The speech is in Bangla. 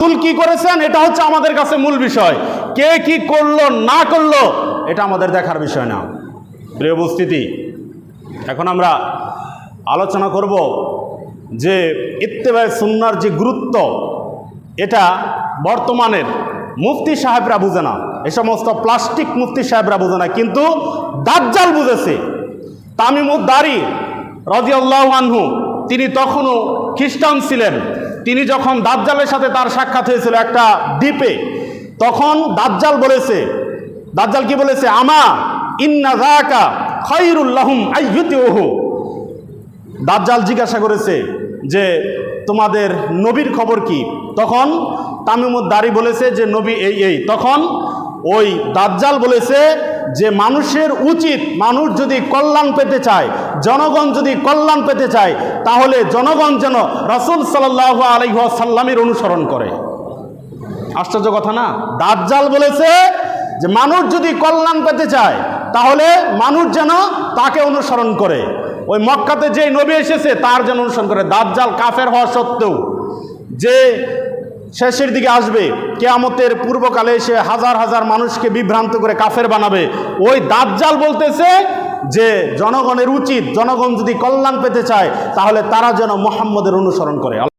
রাসূল কি করেছেন? এটা হচ্ছে আমাদের কাছে মূল বিষয়। কে কি করল, না করল, এটা আমাদের দেখার বিষয় না। প্রিয় উপস্থিতি, এখন আমরা আলোচনা করব যে ইত্তেবায় সুন্নার যে গুরুত্ব, এটা বর্তমানের মুফতি সাহেবরা বুঝে না। এ সমস্ত প্লাস্টিক মুফতি সাহেবরা বুঝে না, কিন্তু দাজ্জাল বুঝেছে। তামিমুদ্দারি রাজিয়াল্লাহ আনহু তিনি তখনও খ্রিস্টান ছিলেন। তিনি যখন দাজ্জালের সাথে তার সাক্ষাৎ হয়েছিল একটা দ্বীপে, তখন দাজ্জাল বলেছে, দাজ্জাল কি বলেছে? আমা ইন্না জাকা খৈরুল্লাহুম আইয়ুতিউহু। দাজ্জাল জিজ্ঞাসা করেছে যে, তোমাদের নবীর খবর কি? তখন তামিমুদ্দারি বলেছে যে, নবী এই এই। তখন ওই দাজ্জাল বলেছে যে, মানুষের উচিত, মানুষ যদি কল্যাণ পেতে চায় জনগণ যদি কল্যাণ পেতে চায়, তাহলে জনগণ যেন রসুল সাল্লাহ আলহাসাল্লামের অনুসরণ করে। আশ্চর্য কথা না? দাজ্জাল বলেছে যে, মানুষ যদি কল্যাণ পেতে চায়, তাহলে মানুষ যেন তাকে অনুসরণ করে। ওই মক্কাতে যে নবী এসেছে, তার যেন অনুসরণ করে। দাজ্জাল কাফের হওয়া সত্ত্বেও যে শেষের দিকে আসবে। কেয়ামতের পূর্বকালে এসে হাজার হাজার মানুষকে বিভ্রান্ত করে কাফের বানাবে। ওই দাজ্জাল বলতেছে যে, জনগণের উচিত, জনগণ যদি কল্যাণ পেতে চায়, তাহলে তারা যেন মোহাম্মদের অনুসরণ করে।